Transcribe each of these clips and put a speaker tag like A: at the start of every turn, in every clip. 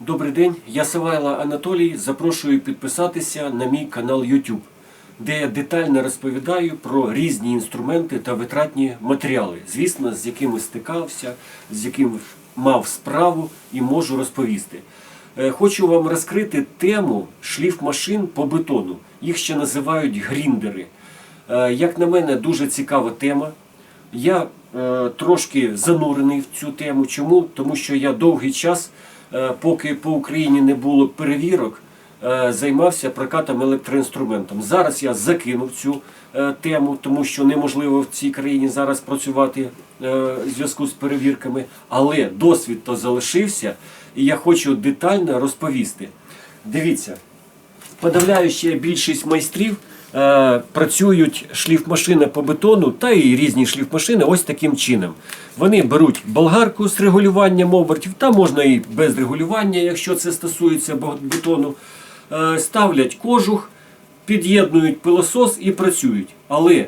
A: Добрий день, я Савайла Анатолій. Запрошую підписатися на мій канал YouTube, де я детально розповідаю про різні інструменти та витратні матеріали, звісно, з якими стикався, з яким мав справу і можу розповісти. Е, Хочу вам розкрити тему шліф машин по бетону. Їх ще називають гріндери. Е, Як на мене, дуже цікава тема. Я е, трошки занурений в цю тему. Чому? Тому що я довгий час, поки по Україні не було перевірок, е, займався прокатом електроінструментом. Зараз я закинув цю е, тему, тому що неможливо в цій країні зараз працювати е, в зв'язку з перевірками. Але досвід то залишився, і я хочу детально розповісти. Дивіться, подавляюча більшість майстрів е, працюють шліфмашини по бетону та і різні шліфмашини ось таким чином. Вони беруть болгарку з регулюванням обертів, та можна і без регулювання, якщо це стосується бетону. Е, ставлять кожух, під'єднують пилосос і працюють. Але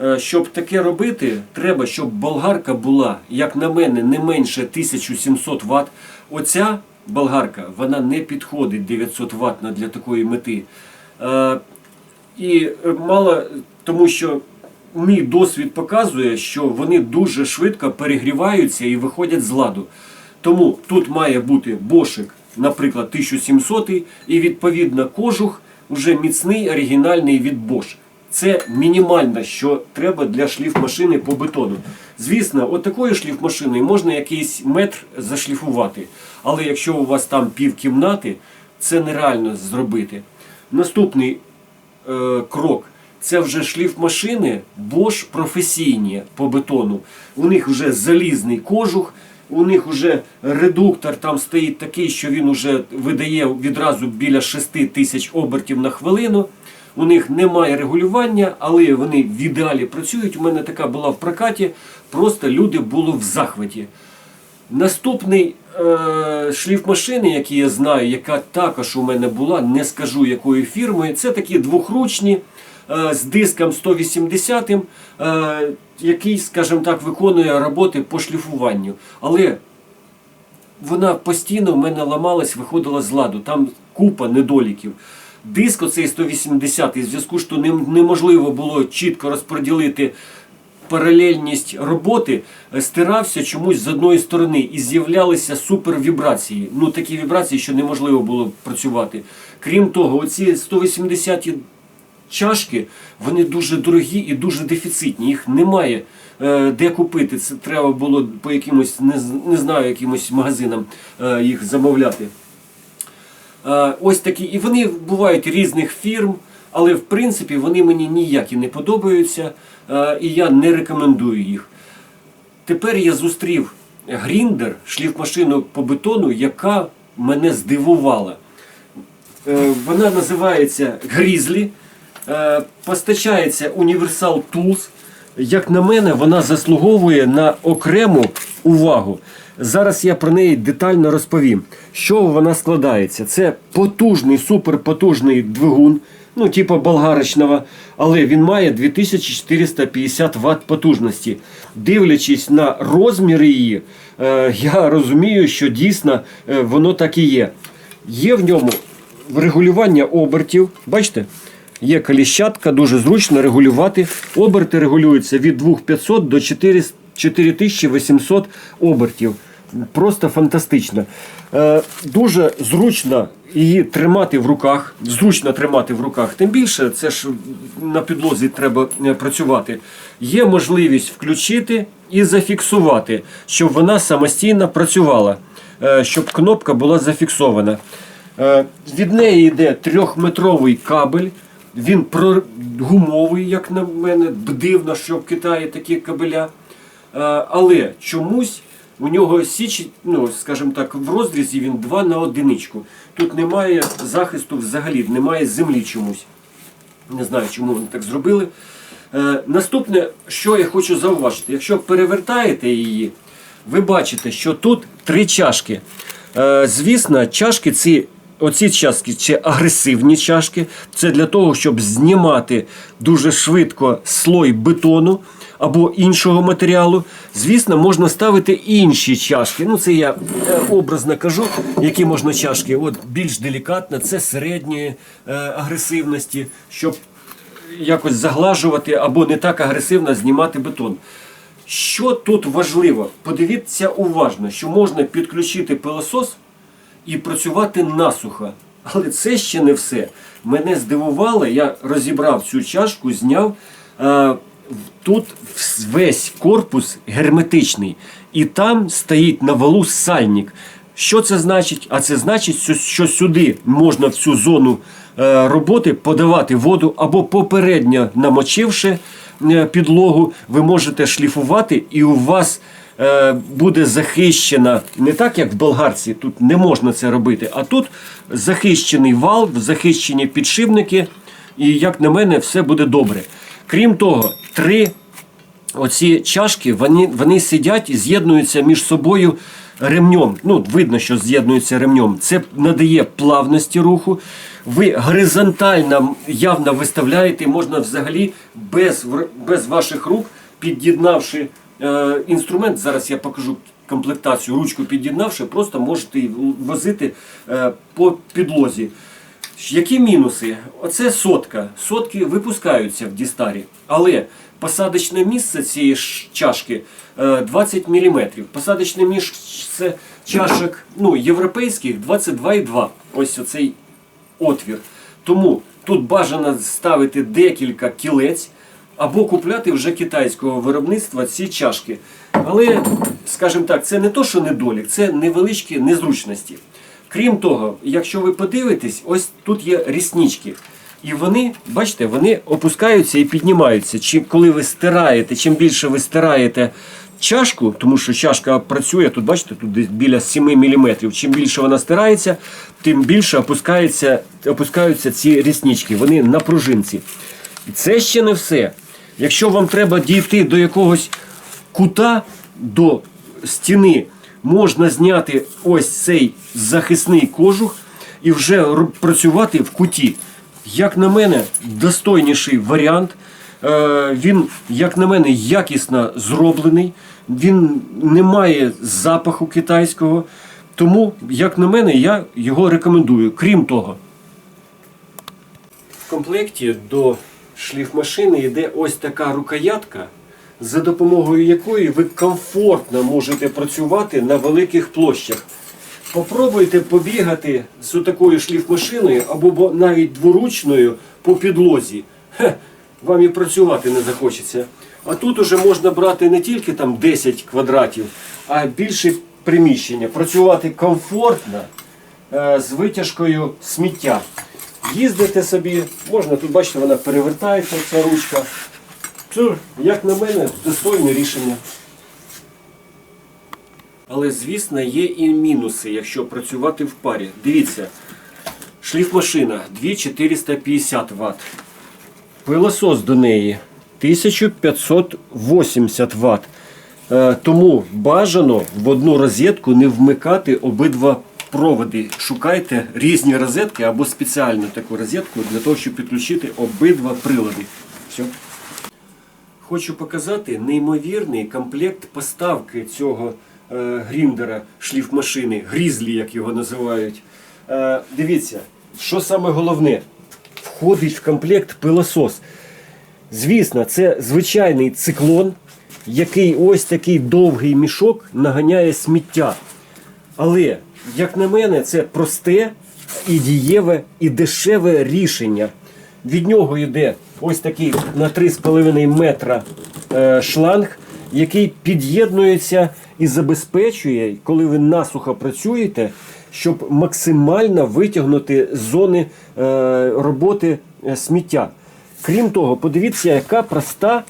A: Е, Щоб таке робити, треба, щоб болгарка була, як на мене, не менше 1700 Вт. Оця болгарка вона не підходить 900 Вт для такої мети. І е, мало тому, що мій досвід показує, що вони дуже швидко перегріваються і виходять з ладу. Тому тут має бути бошик, наприклад, 1700 і відповідно кожух вже міцний оригінальний від Bosch. Це мінімальне, що треба для шліфмашини по бетону. Звісно, от такою шліфмашиною можна якийсь метр зашліфувати. Але якщо у вас там пів кімнати, це нереально зробити. Наступний е, крок. Це вже шліфмашини Bosch професійні по бетону. У них вже залізний кожух, у них вже редуктор там стоїть такий, що він вже видає відразу біля 6 тисяч обертів на хвилину. У них немає регулювання, але вони в ідеалі працюють. У мене така була в прокаті. Просто люди були в захваті. Наступний е, шліф машини, який я знаю, яка також у мене була, не скажу якої фірми, це такі двохручні е, з диском 180, е, який, скажімо так, виконує роботи по шліфуванню. Але вона постійно в мене ламалась, виходила з ладу. Там купа недоліків. Диск оцей 180 в зв'язку що неможливо було чітко розподілити паралельність роботи, е, стирався чомусь з одної сторони і з'являлися супервібрації. Ну такі вібрації, що неможливо було працювати. Крім того, оці 180 чашки, вони дуже дорогі і дуже дефіцитні. Їх немає е, де купити. Це треба було по якимось, не, знаю, якимось магазинам е, їх замовляти. Ось такі, і вони бувають різних фірм, але в принципі вони мені ніякі не подобаються, е, і я не рекомендую їх. Тепер я зустрів гріндер, шліфмашину по бетону, яка мене здивувала. Е, Вона називається Грізлі, е, постачається Universal Tools. Як на мене, вона заслуговує на окрему увагу. Зараз я про неї детально розповім. Що вона складається? Це потужний, суперпотужний двигун, ну, типу болгарочного, але він має 2450 Вт потужності. Дивлячись на розміри її, е, я розумію, що дійсно е, воно так і є. Є в ньому регулювання обертів. Бачите? Є коліщатка, дуже зручно регулювати. Оберти регулюються від 2500 до 4 4800 обертів. Просто фантастично. Е, дуже зручно її тримати в руках. Зручно тримати в руках. Тим більше, це ж на підлозі треба е, працювати. Є можливість включити і зафіксувати, щоб вона самостійно працювала, е, щоб кнопка була зафіксована. Від неї йде трьохметровий кабель. Він гумовий, як на мене, дивно, що в Китаї такі кабеля. Е, Але чомусь у нього січ, ну, скажімо так, в розрізі він 2 на одиничку. Тут немає захисту взагалі, немає землі чомусь. Не знаю, чому вони так зробили. Е, наступне, що я хочу зауважити, якщо перевертаєте її, ви бачите, що тут три чашки. Е, звісно, чашки ці. Оці чашки це агресивні чашки. Це для того, щоб знімати дуже швидко слой бетону. Або іншого матеріалу, звісно, можна ставити інші чашки. Ну, це я е, образно кажу, які можна чашки. От більш делікатно, це середньої е, агресивності, щоб якось заглажувати або не так агресивно знімати бетон. Що тут важливо? Подивіться уважно, що можна підключити пилосос і працювати насухо. Але це ще не все. Мене здивувало, я розібрав цю чашку, зняв. Тут весь корпус герметичний, і там стоїть на валу сальник. Що це значить? А це значить, що- що сюди можна в цю зону е, роботи подавати воду або попередньо намочивши е, підлогу, ви можете шліфувати, і у вас е, буде захищена не так, як в болгарці, тут не можна це робити, а тут захищений вал, захищені підшипники, і як на мене, все буде добре. Крім того, три оці чашки вони, вони сидять і з'єднуються між собою ремнем. Ну, видно, що з'єднуються ремнем. Це надає плавності руху. Ви горизонтально явно виставляєте, можна взагалі без, без ваших рук, під'єднавши е, інструмент. Зараз я покажу комплектацію, ручку під'єднавши, просто можете возити е, по підлозі. Які мінуси? Оце сотка. Сотки випускаються в Дістарі. Але посадочне місце цієї чашки е, 20 мм. Посадочне місце чашок ну, європейських 22,2. Ось оцей отвір. Тому тут бажано ставити декілька кілець або купляти вже китайського виробництва ці чашки. Але, скажімо так, це не то, що недолік, це невеличкі незручності. Крім того, якщо ви подивитесь, ось тут є ріснички. І вони, бачите, вони опускаються і піднімаються. Чим, коли ви стираєте, чим більше ви стираєте чашку, тому що чашка працює, тут бачите, тут десь біля 7 мм. Чим більше вона стирається, тим більше опускається, опускаються ці ріснички. Вони на пружинці. Це ще не все. Якщо вам треба дійти до якогось кута, до стіни, можна зняти ось цей захисний кожух і вже працювати в куті. Як на мене, достойніший варіант. Е, Він, як на мене, якісно зроблений. Він не має запаху китайського. Тому, як на мене, я його рекомендую. Крім того, в комплекті до шліфмашини йде ось така рукоятка, за допомогою якої ви комфортно можете працювати на великих площах. Попробуйте побігати з такою шліфмашиною або навіть дворучною по підлозі. Хе, вам і працювати не захочеться. А тут уже можна брати не тільки там 10 квадратів, а більше приміщення. Працювати комфортно е, з витяжкою сміття. Їздите собі, можна тут бачите, вона перевертається, ця ручка. Це, як на мене, достойне рішення. Але, звісно, є і мінуси, якщо працювати в парі. Дивіться, шліфмашина 2450 Вт. Пилосос до неї 1580 Вт. Е, Тому бажано в одну розетку не вмикати обидва проводи. Шукайте різні розетки або спеціальну таку розетку для того, щоб підключити обидва прилади. Все. Хочу показати неймовірний комплект поставки цього е, гріндера шліфмашини, грізлі, як його називають. Е, дивіться, що саме головне, входить в комплект пилосос. Звісно, це звичайний циклон, який ось такий довгий мішок наганяє сміття. Але, як на мене, це просте і дієве, і дешеве рішення. Від нього йде ось такий на 3,5 метра е, шланг, який під'єднується і забезпечує, коли ви насухо працюєте, щоб максимально витягнути з зони е, роботи е, сміття. Крім того, подивіться, яка проста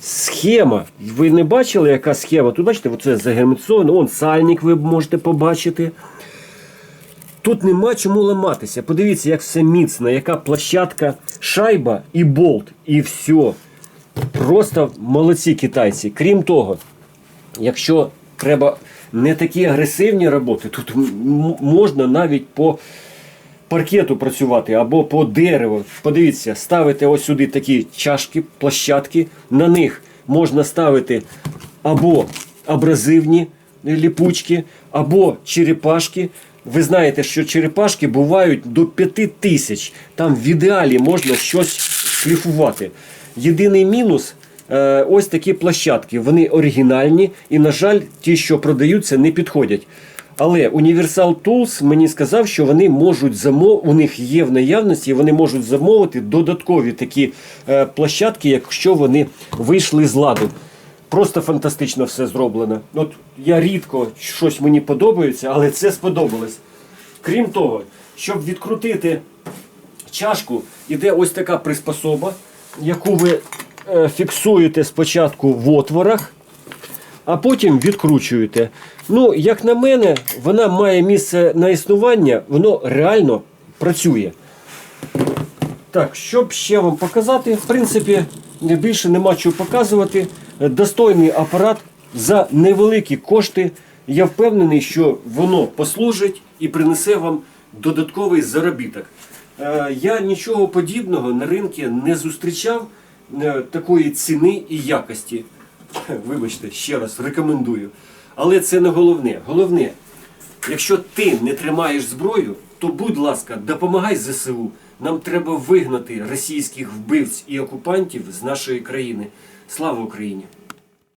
A: схема. Ви не бачили, яка схема? Тут бачите, оце загерметизовано. Вон сальник ви можете побачити. Тут нема чому ламатися. Подивіться, як все міцно, яка площадка, шайба і болт, і все. Просто молодці китайці. Крім того, якщо треба не такі агресивні роботи, тут можна навіть по паркету працювати або по дереву. Подивіться, ставите ось сюди такі чашки, площадки, на них можна ставити або абразивні ліпучки, або черепашки. Ви знаєте, що черепашки бувають до 5 тисяч. Там в ідеалі можна щось шліфувати. Єдиний мінус е, ось такі площадки. Вони оригінальні і, на жаль, ті, що продаються, не підходять. Але Universal Tools мені сказав, що вони можуть замов... у них є в наявності, вони можуть замовити додаткові такі е, площадки, якщо вони вийшли з ладу. Просто фантастично все зроблено. От я рідко щось мені подобається, але це сподобалось. Крім того, щоб відкрутити чашку, іде ось така приспособа, яку ви е, фіксуєте спочатку в отворах, а потім відкручуєте. Ну, як на мене, вона має місце на існування, воно реально працює. Так, щоб ще вам показати, в принципі, більше нема чого показувати. Достойний апарат за невеликі кошти. Я впевнений, що воно послужить і принесе вам додатковий заробіток. Е, Я нічого подібного на ринку не зустрічав е, такої ціни і якості. Вибачте, ще раз рекомендую. Але це не головне. Головне, Якщо ти не тримаєш зброю, то будь ласка, допомагай ЗСУ. Нам треба вигнати російських вбивць і окупантів з нашої країни. Слава Україні!